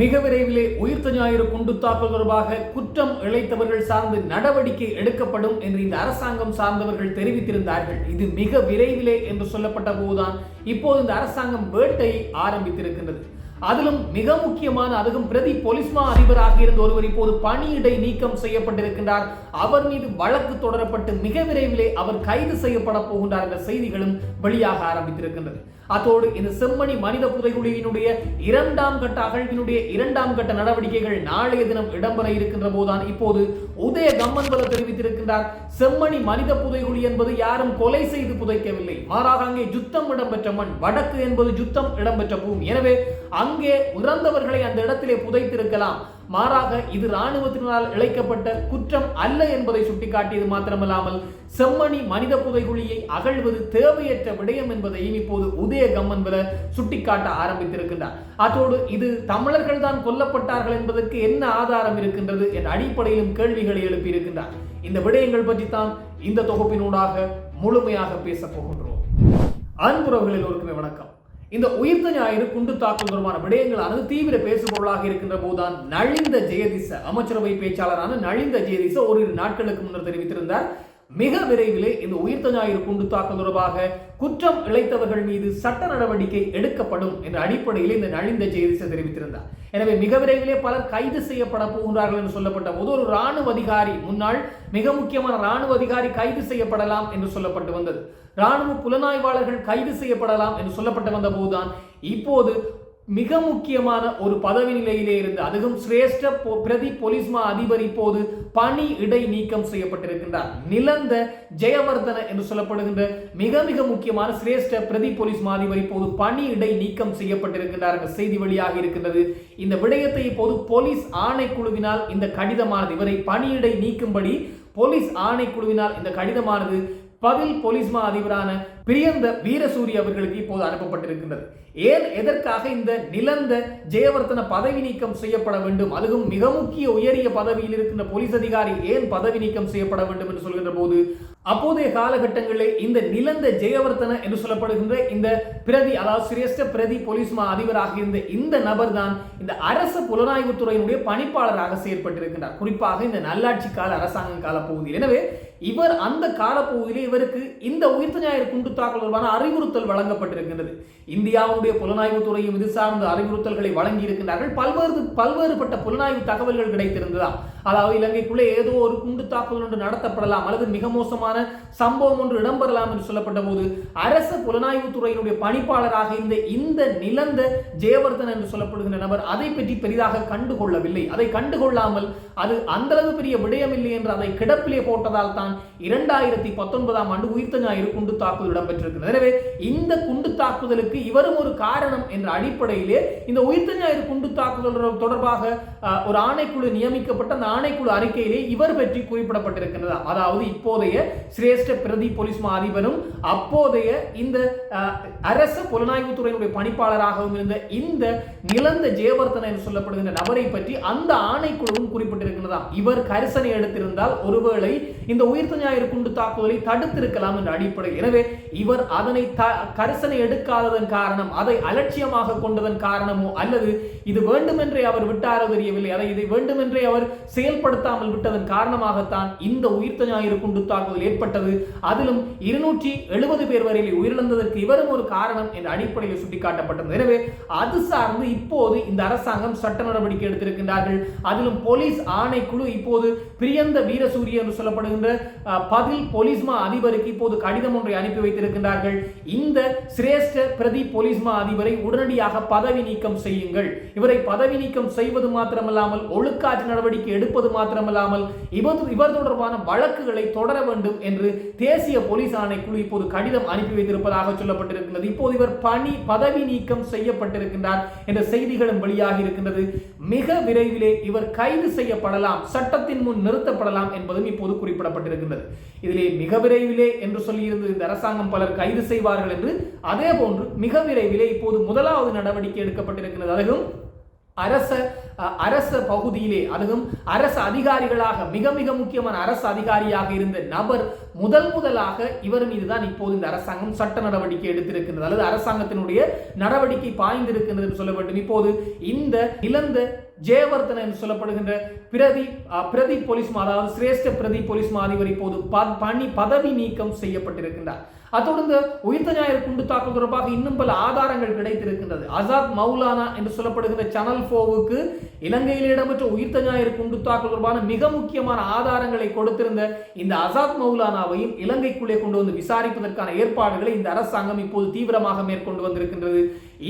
மிக விரைவிலே உயிர்த்த ஞாயிறு குண்டு தாக்கல் தொடர்பாக குற்றம் இழைத்தவர்கள் சார்ந்து நடவடிக்கை எடுக்கப்படும் என்று இந்த அரசாங்கம் சார்ந்தவர்கள் தெரிவித்திருந்தார்கள். இது மிக விரைவிலே என்று சொல்லப்பட்ட போதுதான் இப்போது இந்த அரசாங்கம் வேட்டை ஆரம்பித்திருக்கின்றது. அதிலும் மிக முக்கியமான அதுவும் பிரதி பொலிஸ்மா அதிபராக இருந்த ஒருவர் இப்போது பணியிடை நீக்கம் செய்யப்பட்டிருக்கின்றார். அவர் மீது வழக்கு தொடரப்பட்டு மிக விரைவிலே அவர் கைது செய்யப்பட போகின்றார் என்ற செய்திகளும் வெளியாக ஆரம்பித்திருக்கின்றது. அதோடு இந்த செம்மணி மனித புதைகுழியினுடைய இரண்டாம் கட்ட அகழ்வினுடைய இரண்டாம் கட்ட நடவடிக்கைகள் நாளைய தினம் இடம்பெற இருக்கின்ற போதுதான் இப்போது உதய கம்மன்பல தெரிவித்திருக்கின்றார். செம்மணி மனித புதைகுழி என்பது யாரும் கொலை செய்து புதைக்கவில்லை. மாறாக அங்கே யுத்தம் இடம்பெற்ற மண் வடக்கு என்பது யுத்தம் இடம்பெற்ற பூமி. எனவே அங்கே இறந்தவர்களை அந்த இடத்திலே புதைத்திருக்கலாம். மாறாக இது இராணுவத்தினால் இழைக்கப்பட்ட குற்றம் அல்ல என்பதை சுட்டிக்காட்டியது மாத்திரமல்லாமல் செம்மணி மனித புதைகுழியை அகழ்வது தேவையற்ற விடயம் என்பதையும் இப்போது உதய கம்மன்பல சுட்டிக்காட்ட ஆரம்பித்திருக்கின்றார். அதோடு இது தமிழர்கள் தான் கொல்லப்பட்டார்கள் என்பதற்கு என்ன ஆதாரம் இருக்கின்றது என்ற அடிப்படையிலும் கேள்விகளை எழுப்பியிருக்கின்றார். இந்த விடயங்கள் பற்றி தான் இந்த தொகுப்பினூடாக முழுமையாக பேசப் போகின்றோம். அன்புறவுகளில் ஒருக்குமே வணக்கம். இந்த உயிர்த்த ஞாயிறு குண்டு தாக்குதல் தொடர்பான விடயங்களானது தீவிர பேசுபொருளாக இருக்கின்ற போதுதான் நளிந்த ஜெயதிச அமைச்சரவை பேச்சாளரான நளிந்த ஜெயதிச ஒரு நாட்களுக்கு முன்னர் தெரிவித்திருந்தார். மிக விரைவிலே இந்த உயிர்த்த ஞாயிறு குண்டு தாக்கல் தொடர்பாக குற்றம் இழைத்தவர்கள் மீது சட்ட நடவடிக்கை எடுக்கப்படும் என்ற அடிப்படையில் இந்த நலிந்த ஜெயதிச தெரிவித்திருந்தார். எனவே மிக விரைவிலே பலர் கைது செய்யப்பட போகின்றார்கள் என்று சொல்லப்பட்ட போது ஒரு ராணுவ அதிகாரி முன்னாள் மிக முக்கியமான ராணுவ அதிகாரி கைது செய்யப்படலாம் என்று சொல்லப்பட்டு வந்தது. ராணுவ புலனாய்வாளர்கள் கைது செய்யப்படலாம் என்று சொல்லப்பட்டு வந்த போதுதான் இப்போது மிக முக்கியமான ஒரு பதவி நிலையிலே இருந்து அதுவும் சிரேஷ்ட பொ- பிரதி பொலிஸ்மா அதிபர் இப்போது பணி இடை நீக்கம் செய்யப்பட்டிருக்கின்றார். நிலந்த ஜெயவர்தன என்று சொல்லப்படுகின்ற மிக மிக முக்கியமான சிரேஷ்ட பிரதி பொலிஸ்மா அதிபர் இப்போது பணி இடை நீக்கம் செய்யப்பட்டிருக்கின்றார் என்ற செய்தி வெளியாக இருக்கின்றது. இந்த விடயத்தை இப்போது போலீஸ் ஆணைக்குழுவினால் இந்த கடிதமானது இவரை பணியிடை நீக்கும்படி போலீஸ் ஆணைக்குழுவினால் இந்த கடிதமானது பதில் போலீஸ்மா அதிபரான பிரியந்த வீரசூரி அவர்களுக்கு இப்போது அனுப்பப்பட்டிருக்கின்றது. ஏன் எதற்காக இந்த நிலந்த ஜெயவர்த்தன பதவி நீக்கம் செய்யப்பட வேண்டும்? அதுவும் மிக முக்கிய உயரிய பதவியில் இருக்கின்ற போலீஸ் அதிகாரி ஏன் பதவி நீக்கம் செய்யப்பட வேண்டும் என்று சொல்கின்ற போது அப்போதைய காலகட்டங்களில் இந்த நிலந்த ஜெயவர்த்தன என்று சொல்லப்படுகின்ற இந்த பிரதி அதாவது சிரேஷ்ட பிரதி போலீஸ்மா அதிபராக இருந்த இந்த நபர் தான் இந்த அரசு புலனாய்வுத் துறையினுடைய பணிப்பாளராக செயற்பட்டிருக்கின்றார். குறிப்பாக இந்த நல்லாட்சி கால அரசாங்க கால பகுதியில் எனவே இவர் அந்த காலப்பகுதியில் இவருக்கு இந்த உயிர்த்த ஞாயிறு குண்டு தாக்கல் தொடர்பான அறிவுறுத்தல் வழங்கப்பட்டிருக்கின்றது. இந்தியாவுடைய புலனாய்வு துறையும் இது சார்ந்த அறிவுறுத்தல்களை வழங்கி இருக்கின்றார்கள். பல்வேறு பல்வேறுபட்ட புலனாய்வு தகவல்கள் கிடைத்திருந்ததாம் அதாவது இலங்கைக்குள்ளே ஏதோ ஒரு குண்டு தாக்குதல் ஒன்று நடத்தப்படலாம் அல்லது மிக மோசமான சம்பவம் ஒன்று இடம்பெறலாம் என்று சொல்லப்பட்ட போது அரச புலனாய்வு துறையினுடைய பணிப்பாளராக இருந்த இந்த நிலந்த ஜெயவர்தன் என்று சொல்லப்படுகின்ற நபர் அதை பற்றி பெரிதாக கண்டுகொள்ளவில்லை. அதை கண்டுகொள்ளாமல் அது அந்தளவு பெரிய விடயமில்லை என்று அதை கிடப்பிலே போட்டதால் தான் இரண்டாயிரத்தி பத்தொன்பதாம் ஆண்டு உயிர்த்த ஞாயிறு குண்டு தாக்குதல் இடம்பெற்றிருக்கிறது எனவே இந்த குண்டு தாக்குதலுக்கு இவரும் ஒரு காரணம் என்ற அடிப்படையிலே இந்த உயிர்த்த ஞாயிறு குண்டு தாக்குதல் தொடர்பாக ஒரு ஆணைக்குழு நியமிக்கப்பட்ட அந்த ஆணைக்குழு அறிக்கையிலே இவர் பற்றி குறிப்பிடப்பட்டிருக்கிறது அதாவது இப்போதைய சிரேஷ்ட பிரதி போலீஸ் மா அதிபரும் அப்போதைய இந்த அரசு புலனாய்வுத்துறையினுடைய பணிப்பாளராகவும் இருந்த இந்த நிலந்த ஜெயவர்த்தன என்று சொல்லப்படுகின்ற நபரை பற்றி அந்த ஆணைக்குழுவும் குறிப்பிட்டிருக்கிறதா இவர் கரிசனை எடுத்திருந்தால் ஒருவேளை இந்த உயிர்த்த ஞாயிறு குண்டு தாக்குதலை தடுத்திருக்கலாம் என்ற அடிப்படை எனவே இவர் அதனை த- கரிசனை எடுக்காததன் காரணம் அதை அலட்சியமாக கொண்டதன் காரணமோ அல்லது இது வேண்டுமென்றே அவர் விட்டாரோ தெரியவில்லை. அதை இதை வேண்டுமென்றே அவர் செயல்படுத்தாமல் விட்டதன் காரணமாகத்தான் இந்த உயிர்த்த ஞாயிறு குண்டு தாக்குதல் ஏற்பட்டது. அதிலும் இருநூற்றி எழுபது பேர் வரையில் உயிரிழந்ததற்கு இவரும் ஒரு காரணம் என்ற அடிப்படையில் சுட்டிக்காட்டப்பட்டது. எனவே அது சார்ந்து இப்போது இந்த அரசாங்கம் சட்ட நடவடிக்கை எடுத்திருக்கின்றார்கள். அதிலும் போலீஸ் ஆணைக்குழு இப்போது பிரியந்த வீரசூரிய என்று சொல்லப்படுகின்ற என்கின்ற பதில் போலீஸ்மா அதிபருக்கு இப்போது கடிதம் ஒன்றை அனுப்பி வைத்திருக்கின்றார்கள். இந்த சிரேஷ்ட பிரதி போலீஸ்மா அதிபரை உடனடியாக பதவி நீக்கம் செய்யுங்கள். இவரை பதவி நீக்கம் செய்வது மாத்திரமல்லாமல் ஒழுக்காற்று நடவடிக்கை எடுப்பது மாத்திரமல்லாமல் இவர் இவர் தொடர்பான வழக்குகளை தொடர வேண்டும் என்று தேசிய போலீஸ் ஆணைக்குழு இப்போது கடிதம் அனுப்பி வைத்திருப்பதாக சொல்லப்பட்டிருக்கிறது. இப்போது இவர் பணி பதவி நீக்கம் செய்யப்பட்டிருக்கின்றார் என்ற செய்திகளும் வெளியாகி இருக்கின்றது. மிக விரைவிலே இவர் கைது செய்யப்படலாம் சட்டத்தின் முன் நிறுத்தப்படலாம் என்பதும் இப்போது குறிப்பிடப்பட்டிருக்கின்றது. இதிலே மிக விரைவிலே என்று சொல்லியிருந்த இந்த அரசாங்கம் பலர் கைது செய்வார்கள் என்று அதே போன்று மிக விரைவிலே இப்போது முதலாவது நடவடிக்கை எடுக்கப்பட்டிருக்கிறது அதுவும் அரச அரச பகுதியிலே அதுவும் அரசு அதிகாரிகளாக மிக மிக முக்கியமான அரசு அதிகாரியாக இருந்த நபர் முதல் முதலாக இவர் மீதுதான் இப்போது இந்த அரசாங்கம் சட்ட நடவடிக்கை எடுத்திருக்கின்றது. அல்லது அரசாங்கத்தினுடைய நடவடிக்கை பாய்ந்திருக்கின்றது என்று சொல்ல வேண்டும். இப்போது இந்த இழந்த ஜெயவர்தன என்று சொல்லப்படுகின்ற பிரதி அஹ், பிரதி போலீஸ் அதாவது சிரேஷ்ட பிரதி போலீஸ் மா அதிபர் இப்போது ப- பணி பதவி நீக்கம் செய்யப்பட்டிருக்கின்றார். அத்தோடு இந்த உயிர்த்த ஞாயிறு குண்டு தாக்கல் தொடர்பாக இன்னும் பல ஆதாரங்கள் கிடைத்திருக்கின்றது. ஆசாத் மௌலானா என்று சொல்லப்படுகின்ற சேனல் ஃபோவுக்கு இலங்கையில் இடம்பெற்ற உயிர்த்த ஞாயிறு குண்டு தாக்கல் தொடர்பான மிக முக்கியமான ஆதாரங்களை கொடுத்திருந்த இந்த அசாத் மௌலானாவையும் இலங்கைக்குள்ளே கொண்டு வந்து விசாரிப்பதற்கான ஏற்பாடுகளை இந்த அரசாங்கம் இப்போது தீவிரமாக மேற்கொண்டு வந்திருக்கின்றது.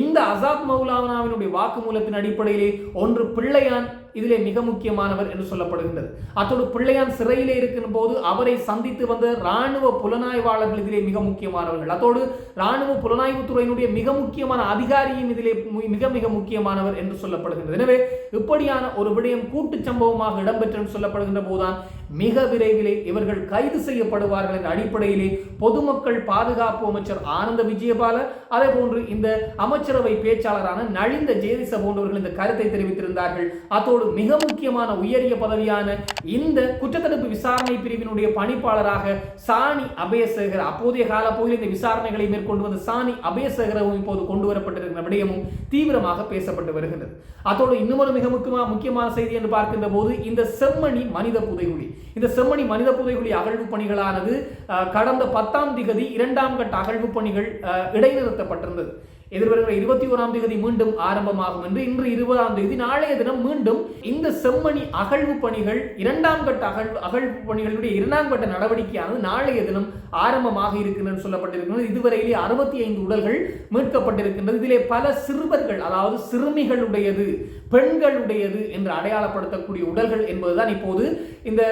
இந்த அசாத் மௌலானாவினுடைய வாக்குமூலத்தின் அடிப்படையிலே ஒன்று பிள்ளையான் இதிலே மிக முக்கியமானவர் என்று சொல்லப்படுகின்றது. அத்தோடு பிள்ளையான் சிறையிலே இருக்கின்ற போது அவரை சந்தித்து வந்த ராணுவ புலனாய்வாளர்கள் இதிலே மிக முக்கியமானவர்கள். அத்தோடு ராணுவ புலனாய்வு துறையினுடைய மிக முக்கியமான அதிகாரியும் இதிலே மிக மிக முக்கியமானவர் என்று சொல்லப்படுகின்றது. எனவே இப்படியான ஒரு விடயம் கூட்டு சம்பவமாக இடம்பெற்று என்று சொல்லப்படுகின்ற போதுதான் மிக விரைவிலே இவர்கள் கைது செய்யப்படுவார்கள் என்ற அடிப்படையிலே பொதுமக்கள் பாதுகாப்பு அமைச்சர் ஆனந்த விஜயபால அதே போன்று இந்த அமைச்சரவை பேச்சாளரான நளிந்த ஜெயதிச போன்றவர்கள் இந்த கருத்தை தெரிவித்திருந்தார்கள். அத்தோடு மிக முக்கியமான உயரிய பதவியான இந்த குற்றத்தடுப்பு விசாரணை பிரிவினுடைய பணிப்பாளராக சாணி அபயசேகர் அப்போதைய கால போயில் இந்த விசாரணைகளை மேற்கொண்டு வந்த சாணி அபயசேகரவும் இப்போது கொண்டு வரப்பட்டிருக்கிற விடயமும் தீவிரமாக பேசப்பட்டு வருகிறது அத்தோடு இன்னொரு மிக முக்கியமான முக்கியமான செய்தி என்று பார்க்கின்ற போது இந்த செம்மணி மனித புதைகுழி. இந்த செம்மணி மனித புதைகுழி அகழ்வு பணிகளானது கடந்த பத்தாம் திகதி இரண்டாம் கட்ட அகழ்வு பணிகள் இடைநிறுத்தப்பட்டிருந்தது. எதிர்வருகிற இருபத்தி ஓராம் தேதி மீண்டும் ஆரம்பமாகும் என்று இன்று இருபதாம் தேதி நாளைய தினம் மீண்டும் இந்த செம்மணி அகழ்வு பணிகள் இரண்டாம் கட்ட அகழ்வு அகழ்வு பணிகளுடைய இரண்டாம் கட்ட நடவடிக்கையானது நாளைய தினம் ஆரம்பமாக இருக்கின்றது சொல்லப்பட்டிருக்கிறது இதுவரையிலே அறுபத்தி ஐந்து உடல்கள் மீட்கப்பட்டிருக்கின்றது. இதிலே பல சிறுவர்கள் அதாவது சிறுமிகளுடையது பெண்களுடையது என்று அடையாளப்படுத்தக்கூடிய உடல்கள் என்பதுதான் இப்போது இந்த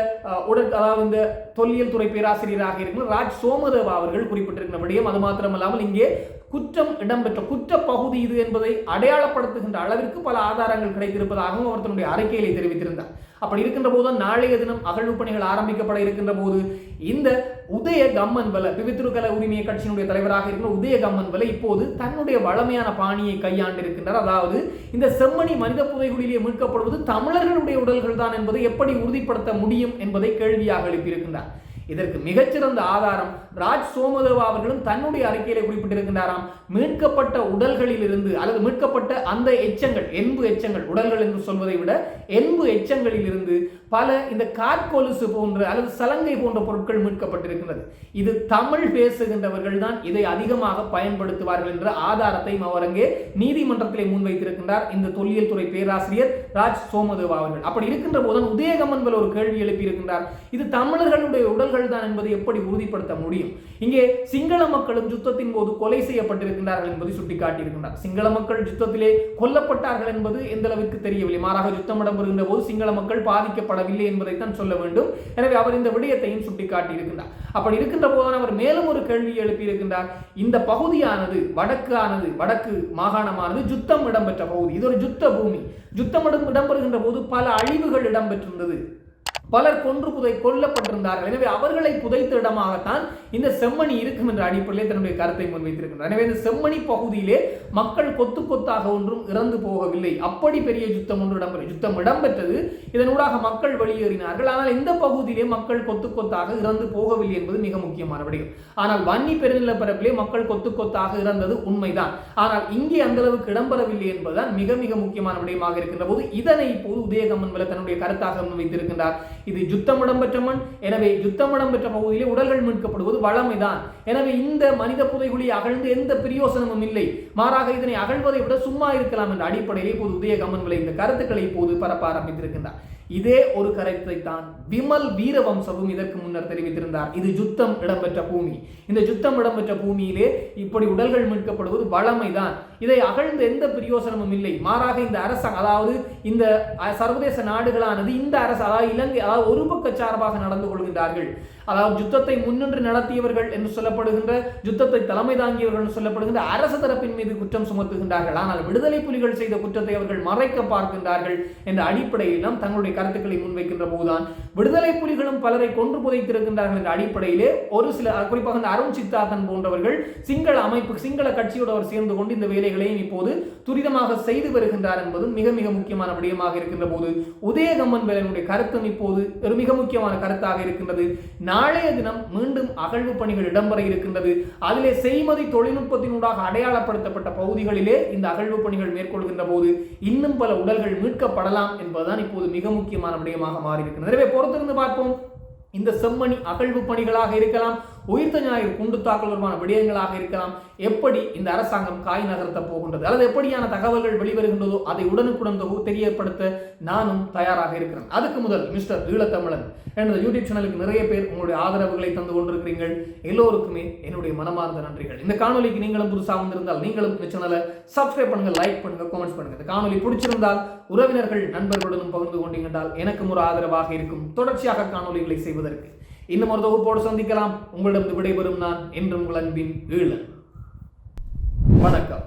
உடல் அதாவது இந்த தொல்லியல் துறை பேராசிரியராக இருக்கிற ராஜ் சோமதேவா அவர்கள் குறிப்பிட்டிருக்கிற விடயம். அது மாத்திரமல்லாமல் இங்கே குற்றம் இடம்பெற்ற குற்ற பகுதி இது என்பதை அடையாளப்படுத்துகின்ற அளவிற்கு பல ஆதாரங்கள் கிடைத்திருப்பதாகவும் அவர் தன்னுடைய அறிக்கையிலே தெரிவித்திருந்தார். அப்படி இருக்கின்ற போது நாளைய தினம் அகழ்வு பணிகள் ஆரம்பிக்கப்பட இருக்கின்ற போது இந்த உதய கம்மன் வல பிவித்திருக்கல உரிமைய கட்சியினுடைய தலைவராக இருக்கிற உதய கம்மன் வல இப்போது தன்னுடைய வளமையான பாணியை கையாண்டிருக்கின்றார். அதாவது இந்த செம்மணி மனித புதைகுழியிலே மீட்கப்படுவது தமிழர்களுடைய உடல்கள் தான் என்பதை எப்படி உறுதிப்படுத்த முடியும் என்பதை கேள்வியாக எழுப்பியிருக்கின்றார். இதற்கு மிகச்சிறந்த ஆதாரம் ராஜ் சோமதேவா அவர்களும் தன்னுடைய அறிக்கையிலே குறிப்பிட்டிருக்கின்றாராம். மீட்கப்பட்ட உடல்களில் இருந்து அல்லது மீட்கப்பட்ட அந்த எச்சங்கள் என்பு எச்சங்கள் உடல்கள் என்று சொல்வதை விட என்பு எச்சங்களில் இருந்து பல இந்த கார்கொலுசு போன்ற அல்லது சலங்கை போன்ற பொருட்கள் மீட்கப்பட்டிருக்கின்றது. இது தமிழ் பேசுகின்றவர்கள் தான் இதை அதிகமாக பயன்படுத்துவார்கள் என்ற ஆதாரத்தை அவர் அங்கே நீதிமன்றத்திலே முன்வைத்திருக்கின்றார். இந்த தொல்லியல் துறை பேராசிரியர் ராஜ் சோமதேவா அவர்கள். அப்படி இருக்கின்ற போதுதான் உதயகமன்கள் ஒரு கேள்வி எழுப்பியிருக்கின்றார். இது தமிழர்களுடைய உடல்கள் தான் என்பதை எப்படி உறுதிப்படுத்த முடியும்? இங்கே சிங்கள மக்களும் யுத்தத்தின் போது கொலை செய்யப்பட்டிருக்கின்றார்கள் என்பதை சுட்டிக்காட்டியிருக்கின்றார். சிங்கள மக்கள் யுத்தத்திலே கொல்லப்பட்டார்கள் என்பது எந்த அளவுக்கு தெரியவில்லை. மாறாக யுத்தம் இடம்பெறுகின்ற போது சிங்கள மக்கள் பாதிக்கப்படவில்லை என்பதைத்தான் சொல்ல வேண்டும். எனவே அவர் இந்த விடயத்தையும் சுட்டிக்காட்டியிருக்கின்றார். அப்படி இருக்கின்ற போதுதான் அவர் மேலும் ஒரு கேள்வியை எழுப்பியிருக்கின்றார். இந்த பகுதியானது வடக்கானது வடக்கு மாகாணமானது யுத்தம் இடம்பெற்ற பகுதி. இது ஒரு யுத்த பூமி. யுத்தம் இடம்பெறுகின்ற போது பல அழிவுகள் இடம்பெற்றிருந்தது. பலர் கொன்று புதை கொல்லப்பட்டிருந்தார்கள். எனவே அவர்களை புதைத்த இடமாகத்தான் இந்த செம்மணி இருக்கும் என்ற அடிப்படையிலே தன்னுடைய கருத்தை முன்வைத்திருக்கின்றார் எனவே இந்த செம்மணி பகுதியிலே மக்கள் கொத்து கொத்தாக ஒன்றும் இறந்து போகவில்லை. அப்படி பெரிய யுத்தம் ஒன்று இடம்பெற யுத்தம் இடம்பெற்றது. இதனூடாக மக்கள் வெளியேறினார்கள். ஆனால் இந்த பகுதியிலே மக்கள் கொத்து கொத்தாக இறந்து போகவில்லை என்பது மிக முக்கியமான விடயம். ஆனால் வன்னி பெருநிலப்பரப்பிலே மக்கள் கொத்து கொத்தாக இறந்தது உண்மைதான். ஆனால் இங்கே அந்த அளவுக்கு இடம்பெறவில்லை என்பதுதான் மிக மிக முக்கியமான விடயமாக இருக்கின்ற போது இதனை இப்போது உதயகம்மன் மேல தன்னுடைய கருத்தாக முன்வைத்திருக்கின்றார். இது யுத்தம் இடம்பெற்ற மண். எனவே யுத்தம் இடம்பெற்ற பகுதியிலே உடல்கள் மீட்கப்படுவது வளமைதான் எனவே இந்த மனித புதைகுழி அகழ்ந்து எந்த பிரயோசனமும் இல்லை. மாறாக இதனை அகழ்வதை விட சும்மா இருக்கலாம் என்ற அடிப்படையிலே இப்போது உதய கமன்களை இந்த கருத்துக்களை இப்போது பரப்ப ஆரம்பித்திருக்கின்றார். இதே ஒரு கருத்தை தான் விமல் வீரவம்சவும் இதற்கு முன்னர் தெரிவித்திருந்தார். இது யுத்தம் இடம்பெற்ற பூமி. இந்த யுத்தம் இடம்பெற்ற பூமியிலே இப்படி உடல்கள் மீட்கப்படுவது வளமைதான் இதை அகழ்ந்து எந்த பிரயோசனமும் இல்லை. மாறாக இந்த அரசாங்கம் அதாவது இந்த சர்வதேச நாடுகளானது இந்த அரசு அதாவது இலங்கை அதாவது ஒரு பக்க சார்பாக நடந்து கொள்கின்றார்கள். அதாவது யுத்தத்தை முன்னின்று நடத்தியவர்கள் என்று சொல்லப்படுகின்ற யுத்தத்தை தலைமை தாங்கியவர்கள் என்று சொல்லப்படுகின்ற அரசு தரப்பின் மீது குற்றம் சுமத்துகின்றார்கள். ஆனால் விடுதலை புலிகள் செய்த குற்றத்தை அவர்கள் மறைக்க பார்க்கின்றார்கள் என்ற அடிப்படையில் நாம் தங்களுடைய கருத்துக்களை முன்வைக்கின்ற போதுதான் விடுதலை புலிகளும் பலரை கொன்று புதைத்திருக்கின்றார்கள் என்ற அடிப்படையிலே ஒரு சில குறிப்பாக இந்த அருண் சித்தார்த்தன் போன்றவர்கள் சிங்கள அமைப்பு சிங்கள கட்சியோடு அவர் சேர்ந்து கொண்டு இந்த வேலைகளையும் இப்போது துரிதமாக செய்து வருகின்றார் என்பதும் மிக மிக முக்கியமான விடயமாக இருக்கின்ற போது உதயகம்மன் வேலனுடைய கருத்தும் இப்போது ஒரு மிக முக்கியமான கருத்தாக இருக்கின்றது. நாளைய தினம் மீண்டும் அகழ்வு பணிகள் இடம்பெற இருக்கின்றது. அதிலே செய்மதி தொழில்நுட்பத்தினூடாக அடையாளப்படுத்தப்பட்ட பகுதிகளிலே இந்த அகழ்வு பணிகள் மேற்கொள்கின்ற போது இன்னும் பல உடல்கள் மீட்கப்படலாம் என்பதுதான் இப்போது மிக முக்கியமான விடயமாக மாறி எனவே பொறுத்திருந்து பார்ப்போம். இந்த செம்மணி அகழ்வு பணிகளாக இருக்கலாம் உயிர்த்த ஞாயிறு குண்டு தாக்கல் தொடர்பான விடயங்களாக இருக்கலாம். எப்படி இந்த அரசாங்கம் காய் நகர்த்த போகின்றது? அல்லது எப்படியான தகவல்கள் வெளிவருகின்றதோ அதை உடனுக்குடன் தொகு- தெரியப்படுத்த நானும் தயாராக இருக்கிறேன். அதுக்கு முதல் மிஸ்டர் ஈழத்தமிழன் எனது யூடியூப் சேனலுக்கு நிறைய பேர் உங்களுடைய ஆதரவுகளை தந்து கொண்டிருக்கிறீர்கள். எல்லோருக்குமே என்னுடைய மனமார்ந்த நன்றிகள். இந்த காணொலிக்கு நீங்களும் புதுசாக வந்திருந்தால் நீங்களும் இந்த சேனலை சப்ஸ்கிரைப் பண்ணுங்க லைக் பண்ணுங்க கமெண்ட்ஸ் பண்ணுங்க. இந்த காணொலி பிடிச்சிருந்தால் உறவினர்கள் நண்பர்களுடன் பகிர்ந்து கொண்டீங்கன்றால் எனக்கும் ஒரு ஆதரவாக இருக்கும். தொடர்ச்சியாக காணொலிகளை செய்வதற்கு. இன்னும் ஒரு தொகுப்போடு சந்திக்கலாம். உங்களிடம் விடைபெறும் நான் என்றும் உங்கள் அன்பின் ஈழன். வணக்கம்.